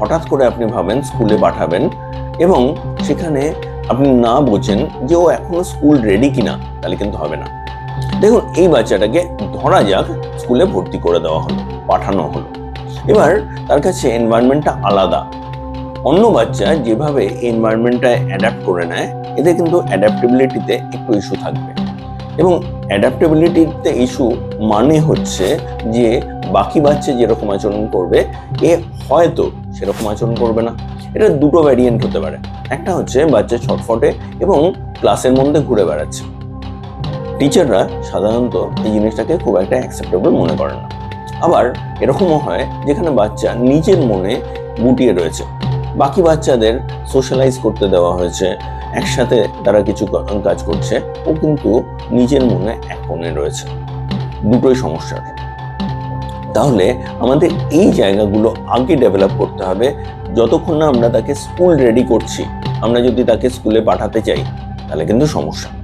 হঠাৎ করে আপনি ভাবেন স্কুলে পাঠাবেন এবং সেখানে আপনি না বোঝেন যে ও এখনও স্কুল রেডি কিনা, তাহলে কিন্তু হবে না। দেখুন, এই বাচ্চাটাকে ধরা যাক, স্কুলে ভর্তি করে দেওয়া হলো, পাঠানো হলো। এবার তার কাছে এনভায়রনমেন্টটা আলাদা। অন্য বাচ্চা যেভাবে এনভায়রনমেন্টটা অ্যাডাপ্ট করে নেয়, এতে কিন্তু অ্যাডাপ্টেবিলিটিতে একটু ইস্যু থাকবে। এবং অ্যাডাপ্টেবিলিটিতে ইস্যু মানে হচ্ছে যে বাকি বাচ্চা যেরকম আচরণ করবে, এ হয়তো সেরকম আচরণ করবে না। এটা দুটো ভ্যারিয়েন্ট হতে পারে। একটা হচ্ছে বাচ্চা ছটফটে এবং ক্লাসের মধ্যে ঘুরে বেড়াচ্ছে। টিচাররা সাধারণত এই জিনিসটাকে খুব একটা অ্যাকসেপ্টেবল মনে করে না। আবার এরকমও হয় যেখানে বাচ্চা নিজের মনে গুটিয়ে রয়েছে। বাকি বাচ্চাদের সোশ্যালাইজ করতে দেওয়া হয়েছে একসাথে তারা কিছু কাজ করছে, ও কিন্তু নিজের মনে এক মনে রয়েছে। দুটোই সমস্যার। তাহলে আমাদের এই জায়গাগুলো আগে ডেভেলপ করতে হবে, যতক্ষণ না আমরা তাকে স্কুল রেডি করছি। আমরা যদি তাকে স্কুলে পাঠাতে চাই, তাহলে কিন্তু সমস্যা।